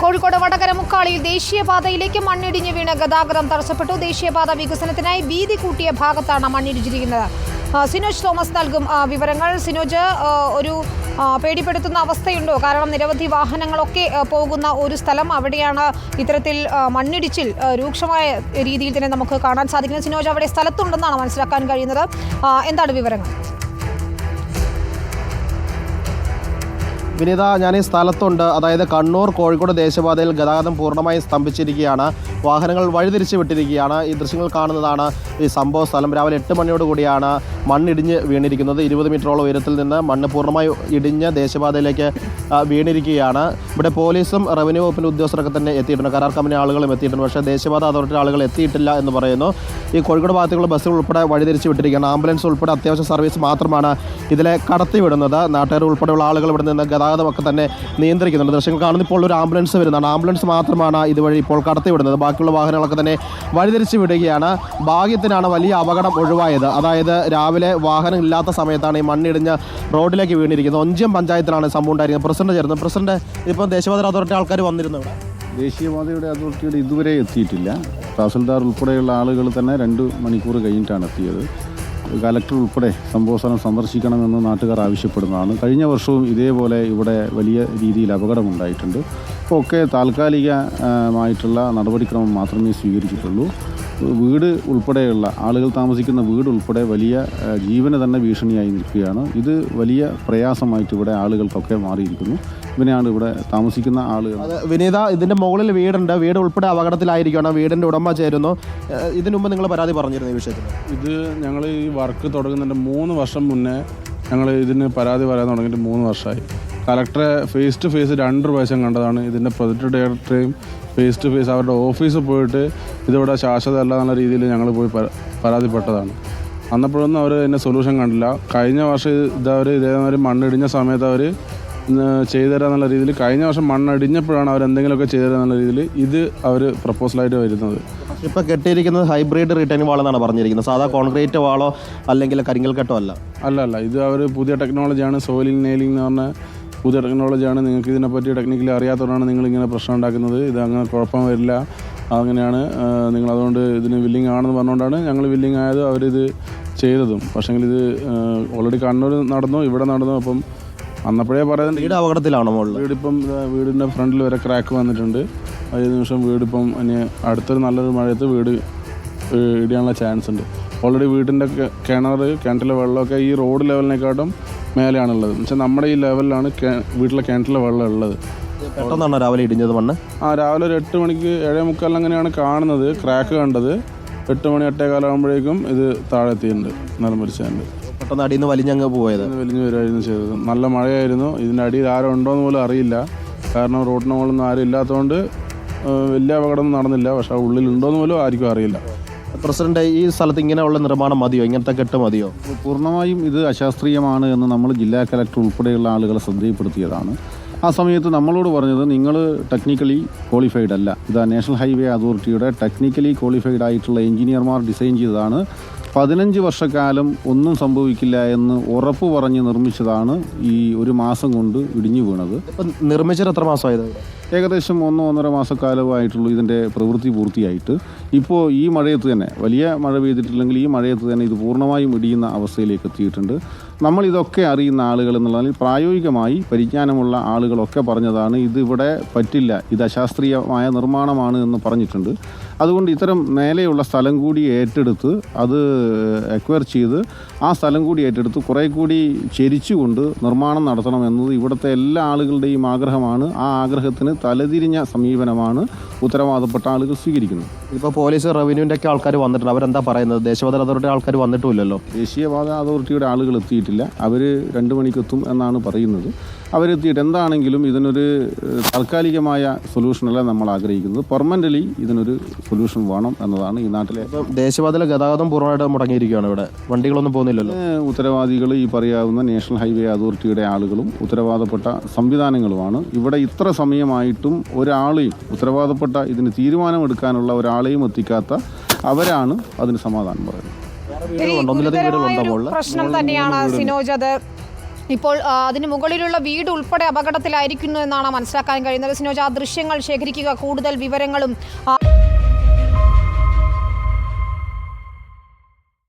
കോഴിക്കോട് വടകര മുക്കാളിയിൽ ദേശീയപാതയിലേക്ക് മണ്ണിടിഞ്ഞ് വീണ് ഗതാഗതം തടസ്സപ്പെട്ടു. ദേശീയപാത വികസനത്തിനായി വീതി കൂട്ടിയ ഭാഗത്താണ് മണ്ണിടിച്ചിരിക്കുന്നത്. സിനോജ് തോമസ് നൽകും വിവരങ്ങൾ. സിനോജ് ഒരു പേടിപ്പെടുത്തുന്ന അവസ്ഥയുണ്ടോ? കാരണം നിരവധി വാഹനങ്ങളൊക്കെ പോകുന്ന ഒരു സ്ഥലം അവിടെയാണ് ഇത്തരത്തിൽ മണ്ണിടിച്ചിൽ രൂക്ഷമായ രീതിയിൽ തന്നെ നമുക്ക് കാണാൻ സാധിക്കുന്നത്. സിനോജ് അവിടെ സ്ഥലത്തുണ്ടെന്നാണ് മനസ്സിലാക്കാൻ കഴിയുന്നത്. എന്താണ് വിവരങ്ങൾ? വിനീത ഞാൻ ഈ സ്ഥലത്തുണ്ട്. അതായത് കണ്ണൂർ കോഴിക്കോട് ദേശീയപാതയിൽ ഗതാഗതം പൂർണമായും സ്തംഭിച്ചിരിക്കുകയാണ്. വാഹനങ്ങൾ വഴിതിരിച്ച് വിട്ടിരിക്കുകയാണ്. ഈ ദൃശ്യങ്ങൾ കാണുന്നതാണ് ഈ സംഭവ സ്ഥലം. രാവിലെ എട്ട് മണിയോട് കൂടിയാണ് മണ്ണിടിഞ്ഞ് വീണിരിക്കുന്നത്. ഇരുപത് മീറ്ററോളം ഉയരത്തിൽ നിന്ന് മണ്ണ് പൂർണമായി ഇടിഞ്ഞ് ദേശീയപാതയിലേക്ക് വീണിരിക്കുകയാണ്. ഇവിടെ പോലീസും റവന്യൂ വകുപ്പിന്റെ ഉദ്യോഗസ്ഥരൊക്കെ തന്നെ എത്തിയിട്ടുണ്ട്. കരാർ കമ്പനി ആളുകളും എത്തിയിട്ടുണ്ട്. പക്ഷേ ദേശീയപാത അതോറിറ്റി ആളുകൾ എത്തിയിട്ടില്ല എന്ന് പറയുന്നു. ഈ കോഴിക്കോട് ഭാഗത്തേക്കുള്ള ബസ്സുകൾ ഉൾപ്പെടെ വഴിതിരിച്ച് വിട്ടിരിക്കുകയാണ്. ആംബുലൻസ് ഉൾപ്പെടെ അത്യാവശ്യ സർവീസ് മാത്രമാണ് ഇതിലെ കടത്തിവിടുന്നത്. നാട്ടുകാർ ഉൾപ്പെടെയുള്ള ആളുകൾ ഇവിടെ നിന്ന് ഗതാഗതമൊക്കെ തന്നെ നിയന്ത്രിക്കുന്നുണ്ട്. ദൃശ്യങ്ങൾ കാണുന്ന ഇപ്പോൾ ഒരു ആംബുലൻസ് വരുന്നതാണ്. ആംബുലൻസ് മാത്രമാണ് ഇതുവഴി ഇപ്പോൾ കടത്തിവിടുന്നത്. ബാക്കിയുള്ള വാഹനങ്ങളൊക്കെ തന്നെ വഴിതിരിച്ച് വിടുകയാണ്. ഭാഗ്യത്തിനാണ് വലിയ അപകടം ഒഴിവായത്. അതായത് രാവിലെ വാഹനം ഇല്ലാത്ത സമയത്താണ് ഈ മണ്ണിടിഞ്ഞ് റോഡിലേക്ക് വീണിരിക്കുന്നത്. ഒഞ്ചം പഞ്ചായത്തിലാണ് സംഭവം ഉണ്ടായിരുന്നത്. പ്രസിഡന്റ് ചേർന്ന് പ്രസിഡന്റ് ഇപ്പം ദേശീയപാത അതോറിറ്റി ആൾക്കാർ വന്നിരുന്നു ഇവിടെ. ദേശീയപാതയുടെ അതോറിറ്റിയുടെ ഇതുവരെ എത്തിയിട്ടില്ല. തഹസിൽദാർ ഉൾപ്പെടെയുള്ള ആളുകൾ തന്നെ രണ്ട് മണിക്കൂർ കഴിഞ്ഞിട്ടാണ് എത്തിയത്. കലക്ടർ ഉൾപ്പെടെ സംഭവസ്ഥലം സന്ദർശിക്കണമെന്ന് നാട്ടുകാർ ആവശ്യപ്പെടുന്നതാണ്. കഴിഞ്ഞ വർഷവും ഇതേപോലെ ഇവിടെ വലിയ രീതിയിൽ അപകടമുണ്ടായിട്ടുണ്ട്. അപ്പോൾ ഒക്കെ താൽക്കാലികമായിട്ടുള്ള നടപടിക്രമം മാത്രമേ സ്വീകരിച്ചിട്ടുള്ളൂ. വീട് ഉൾപ്പെടെയുള്ള ആളുകൾ താമസിക്കുന്ന വീട് ഉൾപ്പെടെ വലിയ ജീവന തന്നെ ഭീഷണിയായി നിൽക്കുകയാണ്. ഇത് വലിയ പ്രയാസമായിട്ട് ഇവിടെ ആളുകൾക്കൊക്കെ മാറിയിരിക്കുന്നു. ഇവനെയാണ് ഇവിടെ താമസിക്കുന്ന ആളുകൾ. അത് വിനീത ഇതിന്റെ മുകളിൽ വീടുണ്ട്. വീട് ഉൾപ്പെടെ അപകടത്തിലായിരിക്കണം വീടിന്റെ ഉടമ ചേരുന്നു. ഇതിനു മുമ്പ് നിങ്ങൾ പരാതി പറഞ്ഞിരുന്നു ഈ വിഷയത്തിൽ? ഇത് ഞങ്ങൾ ഈ വർക്ക് തുടങ്ങുന്നതിന്റെ മൂന്ന് വർഷം മുന്നേ ഞങ്ങൾ ഇതിന് പരാതി പറയാൻ തുടങ്ങിയിട്ട് മൂന്ന് വർഷമായി. കലക്ടറെ ഫേസ് ടു ഫേസ് രണ്ട് പ്രാവശ്യം കണ്ടതാണ്. ഇതിന്റെ പ്രൊജക്ട് ഡയറക്ടറെയും ഫേസ് ടു ഫേസ് അവരുടെ ഓഫീസിൽ പോയിട്ട് ഇതിവിടെ ശാശ്വതമല്ല എന്നുള്ള രീതിയിൽ ഞങ്ങൾ പോയി പരാതിപ്പെട്ടതാണ്. അന്നപ്പോഴൊന്നും അവർ അതിന്റെ സൊല്യൂഷൻ കണ്ടില്ല. കഴിഞ്ഞ വർഷം ഇതവർ ഇതേമാതിരി മണ്ണിടിഞ്ഞ സമയത്ത് അവർ ചെയ്തു തരാന്നുള്ള രീതിയിൽ കഴിഞ്ഞ വർഷം മണ്ണടിഞ്ഞപ്പോഴാണ് അവർ എന്തെങ്കിലുമൊക്കെ ചെയ്തു തരാന്നുള്ള രീതിയിൽ ഇത് അവർ പ്രപ്പോസലായിട്ട് വരുന്നത്. ഇപ്പോൾ കെട്ടിയിരിക്കുന്നത് ഹൈബ്രിഡ് റിട്ടേൺ വാൾ എന്നാണ് പറഞ്ഞിരിക്കുന്നത്. സാധാ കോൺക്രീറ്റ് വാളോ അല്ലെങ്കിൽ കരിങ്കൽ കെട്ടോ അല്ല? അല്ല അല്ല. ഇത് അവർ പുതിയ ടെക്നോളജിയാണ് സോയിലിംഗ് നെയിലിംഗ് എന്ന് പറഞ്ഞ പുതിയ ടെക്നോളജിയാണ് നിങ്ങൾക്ക് ഇതിനെപ്പറ്റി ടെക്നിക്കലി അറിയാത്തതുകൊണ്ടാണ് നിങ്ങളിങ്ങനെ പ്രശ്നം ഉണ്ടാക്കുന്നത്. ഇത് അങ്ങനെ കുഴപ്പം വരില്ല. അങ്ങനെയാണ് നിങ്ങൾ അതുകൊണ്ട് ഇതിന് വില്ലിംഗ് ആണെന്ന് പറഞ്ഞുകൊണ്ടാണ് ഞങ്ങൾ വില്ലിങ് ആയത് അവരിത് ചെയ്തതും. പക്ഷേങ്കിൽ ഇത് ഓൾറെഡി കണ്ണൂർ നടന്നു ഇവിടെ നടന്നു. അപ്പം അന്നപ്പോഴേ പറയുന്നത് വീട് അപകടത്തിലാണോ മുകളിൽ വീടിപ്പം വീടിന്റെ ഫ്രണ്ടിൽ വരെ ക്രാക്ക് വന്നിട്ടുണ്ട്. അതേ നിമിഷം വീടിപ്പം ഇനി അടുത്തൊരു നല്ലൊരു മഴയത്ത് വീട് ഇടിയാനുള്ള ചാൻസ് ഉണ്ട്. ഓൾറെഡി വീടിന്റെ കിണർ കിണറ്റിലെ വെള്ളമൊക്കെ ഈ റോഡ് ലെവലിനെക്കാട്ടും മേലെയാണുള്ളത്. എന്ന് വെച്ചാൽ നമ്മുടെ ഈ ലെവലിലാണ് വീട്ടിലെ കിണറ്റിലെ വെള്ളം ഉള്ളത് പെട്ടെന്നാണ് രാവിലെ ഇടിഞ്ഞത് മണ്ണ്? ആ രാവിലെ ഒരു എട്ട് മണിക്ക് ഏഴേ മുക്കാലിന് അങ്ങനെയാണ് കാണുന്നത്. ക്രാക്ക് കണ്ടത്. എട്ട് മണി എട്ടേ കാലമാകുമ്പോഴേക്കും ഇത് താഴെ എത്തിയിട്ടുണ്ട്. നിലംപരിച്ചുണ്ട് പെട്ടെന്ന് അടിയിൽ നിന്ന് വലിഞ്ഞങ്ങ് പോയത്. വലിഞ്ഞു വരുമായിരുന്നു ചെയ്തത്. നല്ല മഴയായിരുന്നു. ഇതിന്റെ അടിയിൽ ആരും ഉണ്ടോയെന്ന് പോലും അറിയില്ല. കാരണം റോഡിന് മുകളിലൊന്നും ആരും ഇല്ലാത്തതുകൊണ്ട് വലിയ അപകടമൊന്നും നടന്നില്ല. പക്ഷേ ഉള്ളിൽ ഉണ്ടോയെന്ന് പോലും ആർക്കും അറിയില്ല. പ്രസിഡന്റ് ഈ സ്ഥലത്ത് ഇങ്ങനെയുള്ള നിർമ്മാണം മതിയോ? ഇങ്ങനത്തെ കെട്ട് മതിയോ? പൂർണമായും ഇത് അശാസ്ത്രീയമാണ് എന്ന് നമ്മൾ ജില്ലാ കലക്ടർ ഉൾപ്പെടെയുള്ള ആളുകളെ ശ്രദ്ധയിൽപ്പെടുത്തിയതാണ്. ആ സമയത്ത് നമ്മളോട് പറഞ്ഞത് നിങ്ങൾ ടെക്നിക്കലി ക്വാളിഫൈഡ് അല്ല. ഇത് നാഷണൽ ഹൈവേ അതോറിറ്റിയുടെ ടെക്നിക്കലി ക്വാളിഫൈഡ് ആയിട്ടുള്ള എഞ്ചിനീയർമാർ ഡിസൈൻ ചെയ്തതാണ്. പതിനഞ്ച് വർഷക്കാലം ഒന്നും സംഭവിക്കില്ല എന്ന് ഉറപ്പ് പറഞ്ഞ് നിർമ്മിച്ചതാണ് ഈ ഒരു മാസം കൊണ്ട് ഇടിഞ്ഞു വീണത്. നിർമ്മിച്ചത് എത്ര മാസമായത്? ഏകദേശം ഒന്നോ ഒന്നര മാസക്കാലമായിട്ടുള്ളൂ ഇതിന്റെ പ്രവൃത്തി പൂർത്തിയായിട്ട്. ഇപ്പോൾ ഈ മഴയത്ത് തന്നെ വലിയ മഴ പെയ്തിട്ടില്ലെങ്കിൽ ഈ മഴയത്ത് തന്നെ ഇത് പൂർണമായും ഇടിയുന്ന അവസ്ഥയിലേക്ക് എത്തിയിട്ടുണ്ട്. നമ്മൾ ഇതൊക്കെ അറിയുന്ന ആളുകൾ എന്നുള്ളതിൽ പ്രായോഗികമായി പരിജ്ഞാനമുള്ള ആളുകളൊക്കെ പറഞ്ഞതാണ് ഇതിവിടെ പറ്റില്ല ഇത് അശാസ്ത്രീയമായ നിർമ്മാണമാണ് എന്ന് പറഞ്ഞിട്ടുണ്ട്. അതുകൊണ്ട് ഇത്തരം മേലെയുള്ള സ്ഥലം കൂടി ഏറ്റെടുത്ത് അത് എക്വയർ ചെയ്ത് ആ സ്ഥലം കൂടി ഏറ്റെടുത്ത് കുറേ കൂടി ചെരിച്ചുകൊണ്ട് നിർമ്മാണം നടത്തണം എന്നത് ഇവിടുത്തെ എല്ലാ ആളുകളുടെയും ആഗ്രഹമാണ്. ആ ആഗ്രഹത്തിന് തലതിരിഞ്ഞ സമീപനമാണ് ഉത്തരവാദപ്പെട്ട ആളുകൾ സ്വീകരിക്കുന്നത്. ഇപ്പോൾ പോലീസ് റവന്യൂവിന്റെ ഒക്കെ ആൾക്കാർ വന്നിട്ടുണ്ട്. അവരെന്താ പറയുന്നത്? ദേശീയപാത അതോറിറ്റി ആൾക്കാർ വന്നിട്ടുമില്ലല്ലോ? ദേശീയപാത അതോറിറ്റിയുടെ ആളുകൾ എത്തിയിട്ടില്ല. അവർ രണ്ട് മണിക്കെത്തും എന്നാണ് പറയുന്നത്. അവരെത്തിയിട്ട് എന്താണെങ്കിലും ഇതിനൊരു താൽക്കാലികമായ സൊല്യൂഷനല്ല നമ്മൾ ആഗ്രഹിക്കുന്നത്. പെർമനന്റലി ഇതിനൊരു സൊല്യൂഷൻ വേണം എന്നതാണ് ഈ നാട്ടിലെ ദേശപാതയിലെ ദേശീയപാതയിലെ ഗതാഗതം പൂർണമായിട്ട് മുടങ്ങിയിരിക്കുകയാണ് ഇവിടെ. വണ്ടികളൊന്നും പോകുന്നില്ലല്ലോ. ഉത്തരവാദികൾ ഈ പറയാവുന്ന നാഷണൽ ഹൈവേ അതോറിറ്റിയുടെ ആളുകളും ഉത്തരവാദപ്പെട്ട സംവിധാനങ്ങളുമാണ്. ഇവിടെ ഇത്ര സമയമായിട്ടും ഒരാളെയും ഉത്തരവാദപ്പെട്ട ഇതിന് തീരുമാനമെടുക്കാനുള്ള ഒരാളെയും എത്തിക്കാത്ത അവരാണ് അതിന് സമാധാനം പറയുന്നത്. പ്രശ്നം തന്നെയാണ് സിനോജ് അത് ഇപ്പോൾ അതിന് മുകളിലുള്ള വീട് ഉൾപ്പെടെ അപകടത്തിലായിരിക്കുന്നു എന്നാണ് മനസ്സിലാക്കാൻ കഴിയുന്നത്. സിനോജ് ആ ദൃശ്യങ്ങൾ ശേഖരിക്കുക. കൂടുതൽ വിവരങ്ങളും